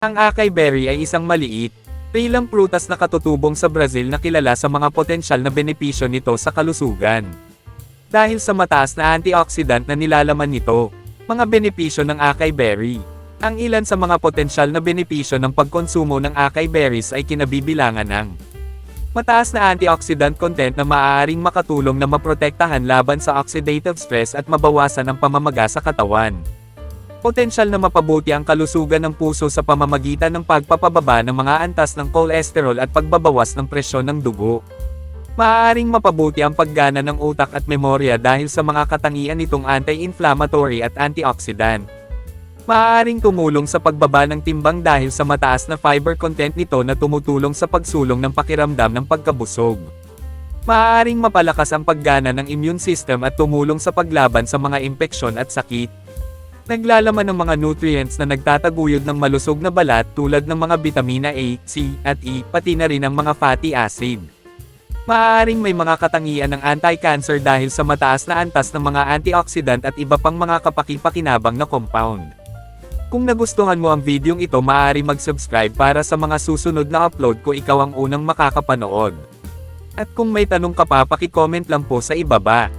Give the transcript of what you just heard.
Ang acai berry ay isang maliit, pilang prutas na katutubong sa Brazil na kilala sa mga potensyal na benepisyo nito sa kalusugan. Dahil sa mataas na antioxidant na nilalaman nito, mga benepisyo ng acai berry. Ang ilan sa mga potensyal na benepisyo ng pagkonsumo ng acai berries ay kinabibilangan ng Mataas na antioxidant content na maaaring makatulong na maprotektahan laban sa oxidative stress at mabawasan ang pamamaga sa katawan. Potensyal na mapabuti ang kalusugan ng puso sa pamamagitan ng pagpapababa ng mga antas ng cholesterol at pagbabawas ng presyon ng dugo. Maaaring mapabuti ang paggana ng utak at memorya dahil sa mga katangian nitong anti-inflammatory at antioxidant. Maaaring tumulong sa pagbaba ng timbang dahil sa mataas na fiber content nito na tumutulong sa pagsulong ng pakiramdam ng pagkabusog. Maaaring mapalakas ang paggana ng immune system at tumulong sa paglaban sa mga impeksyon at sakit. Naglalaman ng mga nutrients na nagtataguyod ng malusog na balat tulad ng mga bitamina A, C, at E, pati na rin ang mga fatty acid. Maaaring may mga katangian ng anti-cancer dahil sa mataas na antas ng mga antioxidant at iba pang mga kapaki-pakinabang na compound. Kung nagustuhan mo ang videong ito maaari mag-subscribe para sa mga susunod na upload ko ikaw ang unang makakapanood. At kung may tanong ka pa paki-comment lang po sa ibaba.